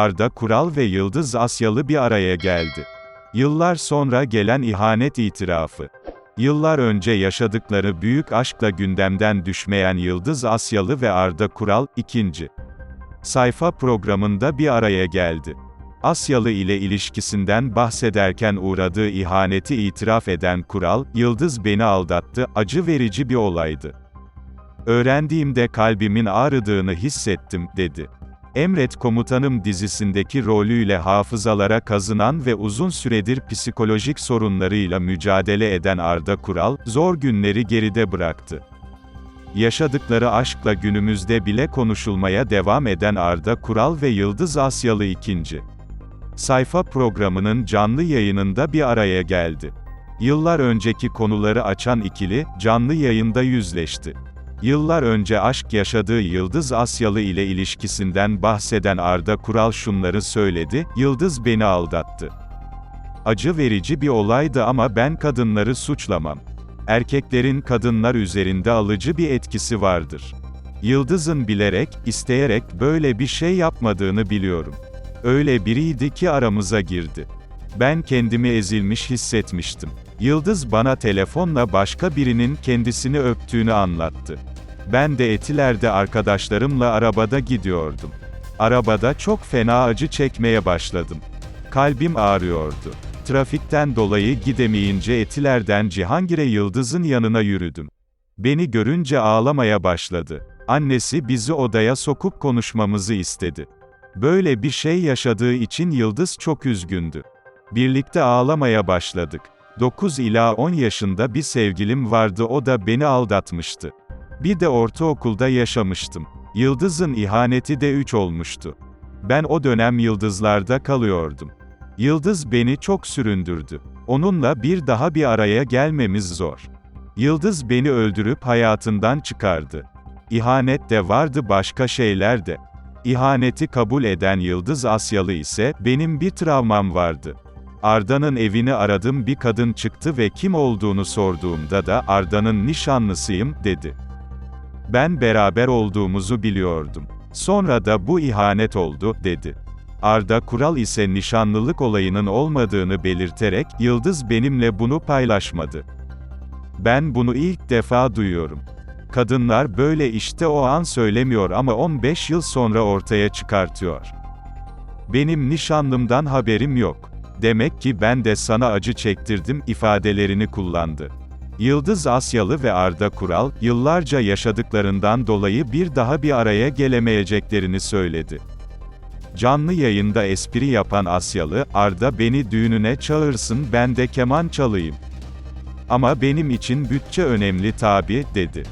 Arda Kural ve Yıldız Asyalı bir araya geldi. Yıllar sonra gelen ihanet itirafı. Yıllar önce yaşadıkları büyük aşkla gündemden düşmeyen Yıldız Asyalı ve Arda Kural, ikinci sayfa programında bir araya geldi. Asyalı ile ilişkisinden bahsederken uğradığı ihaneti itiraf eden Kural, Yıldız beni aldattı, acı verici bir olaydı. Öğrendiğimde kalbimin ağrıdığını hissettim, dedi. Emret Komutanım dizisindeki rolüyle hafızalara kazınan ve uzun süredir psikolojik sorunlarıyla mücadele eden Arda Kural, zor günleri geride bıraktı. Yaşadıkları aşkla günümüzde bile konuşulmaya devam eden Arda Kural ve Yıldız Asyalı ikinci sayfa programının canlı yayınında bir araya geldi. Yıllar önceki konuları açan ikili, canlı yayında yüzleşti. Yıllar önce aşk yaşadığı Yıldız Asyalı ile ilişkisinden bahseden Arda Kural şunları söyledi, Yıldız beni aldattı. Acı verici bir olaydı ama ben kadınları suçlamam. Erkeklerin kadınlar üzerinde alıcı bir etkisi vardır. Yıldız'ın bilerek, isteyerek böyle bir şey yapmadığını biliyorum. Öyle biriydi ki aramıza girdi. Ben kendimi ezilmiş hissetmiştim. Yıldız bana telefonla başka birinin kendisini öptüğünü anlattı. Ben de Etiler'de arkadaşlarımla arabada gidiyordum. Arabada çok fena acı çekmeye başladım. Kalbim ağrıyordu. Trafikten dolayı gidemeyince Etiler'den Cihangir'e Yıldız'ın yanına yürüdüm. Beni görünce ağlamaya başladı. Annesi bizi odaya sokup konuşmamızı istedi. Böyle bir şey yaşadığı için Yıldız çok üzgündü. Birlikte ağlamaya başladık. 9 ila 10 yaşında bir sevgilim vardı o da beni aldatmıştı. Bir de ortaokulda yaşamıştım. Yıldız'ın ihaneti de 3 olmuştu. Ben o dönem Yıldızlarda kalıyordum. Yıldız beni çok süründürdü. Onunla bir daha bir araya gelmemiz zor. Yıldız beni öldürüp hayatından çıkardı. İhanet de vardı başka şeyler de. İhaneti kabul eden Yıldız Asyalı ise, benim bir travmam vardı. Arda'nın evini aradım bir kadın çıktı ve kim olduğunu sorduğumda da, Arda'nın nişanlısıyım, dedi. Ben beraber olduğumuzu biliyordum. Sonra da bu ihanet oldu, dedi. Arda Kural ise nişanlılık olayının olmadığını belirterek, Yıldız benimle bunu paylaşmadı. Ben bunu ilk defa duyuyorum. Kadınlar böyle işte o an söylemiyor ama 15 yıl sonra ortaya çıkartıyor. Benim nişanlımdan haberim yok. Demek ki ben de sana acı çektirdim ifadelerini kullandı. Yıldız Asyalı ve Arda Kural, yıllarca yaşadıklarından dolayı bir daha bir araya gelemeyeceklerini söyledi. Canlı yayında espri yapan Asyalı, Arda beni düğününe çağırsın ben de keman çalayım. Ama benim için bütçe önemli tabi, dedi.